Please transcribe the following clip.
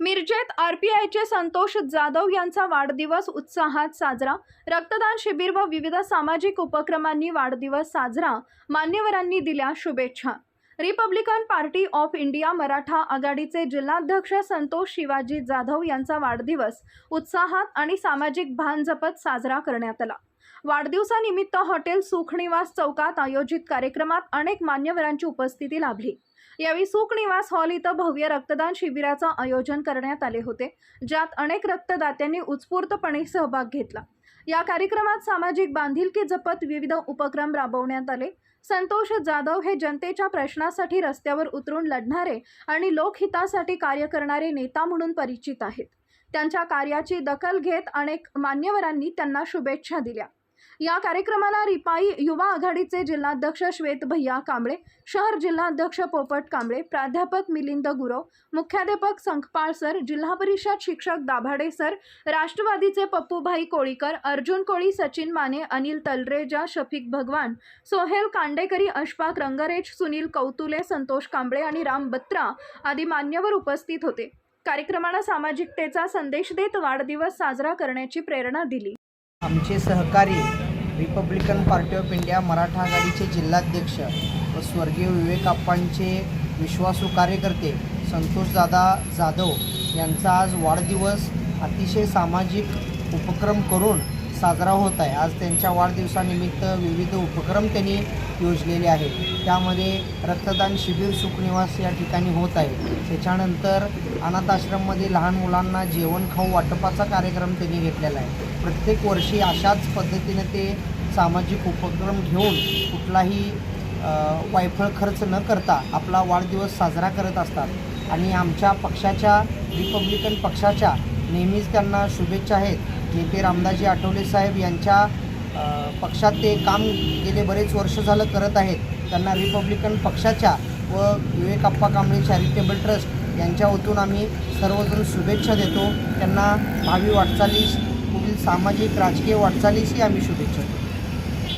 मिरजेत आरपीआयचे संतोष जाधव यांचा वाढदिवस उत्साहात साजरा. रक्तदान शिबिर व विविध सामाजिक उपक्रमांनी वाढदिवस साजरा. मान्यवरांनी दिल्या शुभेच्छा. Republican Party of India Maratha आघाडीचे जिल्हाध्यक्ष संतोष शिवाजी जाधव यांचा वाढदिवस उत्साहात आणि सामाजिक भान जपत साजरा करण्यात आला. वाढदिवसानिमित्त हॉटेल सुखनिवास चौकात आयोजित कार्यक्रमात अनेक मान्यवरांची उपस्थिती लाभली. यावेळी सुखनिवास हॉल इथं भव्य रक्तदान शिबिराचं आयोजन करण्यात आले होते ज्यात अनेक रक्तदात्यांनी उत्स्फूर्तपणे सहभाग घेतला. या कार्यक्रमात सामाजिक बांधिलकी जपत विविध उपक्रम राबवण्यात आले. संतोष जाधव हे जनतेच्या प्रश्नासाठी रस्त्यावर उतरून लढणारे आणि लोकहितासाठी कार्य करणारे नेता म्हणून परिचित आहेत. त्यांच्या कार्याची दखल घेत अनेक मान्यवरांनी त्यांना शुभेच्छा दिल्या. या कार्यक्रमाला रिपाई युवा आघाडीचे जिल्हाध्यक्ष श्वेत भैया कांबळे शहर जिल्हाध्यक्ष पोपट कांबळे प्राध्यापक मिलिंद गुरव मुख्याध्यापक संखपाळ सर जिल्हा परिषद शिक्षक दाभाडे सर राष्ट्रवादीचे पप्पूभाई कोळीकर अर्जुन कोळी सचिन माने अनिल तलरेजा शफिक भगवान सोहेल कांडेकरी अशफाक रंगरेज सुनील कौतुले संतोष कांबळे आणि राम बत्रा आदी मान्यवर उपस्थित होते. कार्यक्रमाला सामाजिकतेचा संदेश देत वाढदिवस साजरा करण्याची प्रेरणा दिली. आमचे सहकारी Republican Party of India Maratha आघाडीचे जिल्हाध्यक्ष व स्वर्गीय विवेक आप्पांचे विश्वासू कार्यकर्ते संतोषदादा जाधव यांचा आज वाढदिवस अतिशय सामाजिक उपक्रम करून साजरा होत आहे. आज त्यांच्या वाढदिवसानिमित्त विविध उपक्रम त्यांनी योजलेले आहेत. त्यामध्ये रक्तदान शिबिर सुखनिवास या ठिकाणी होत आहे. त्याच्यानंतर अनाथ आश्रममध्ये लहान मुलांना जेवण खाऊ वाटपाचा कार्यक्रम त्यांनी घेतलेला आहे. प्रत्येक वर्षी अशाच पद्धतीने ते सामाजिक उपक्रम घेऊन कुठलाही वायफळ खर्च न करता आपला वाढदिवस साजरा करत असतात. आणि आमच्या पक्षाच्या रिपब्लिकन पक्षाच्या नेहमीच त्यांना शुभेच्छा आहेत. नेते रामदासजी आठवले साहेब यांच्या पक्षात ते काम गेले बरेच वर्ष झालं करत आहेत. त्यांना रिपब्लिकन पक्षाच्या व विवेकाप्पा कांबळे चॅरिटेबल ट्रस्ट यांच्या वतून आम्ही सर्वजण शुभेच्छा देतो. त्यांना भावी वाटचालीस पुढील सामाजिक राजकीय वाटचालीसही आम्ही शुभेच्छा देतो.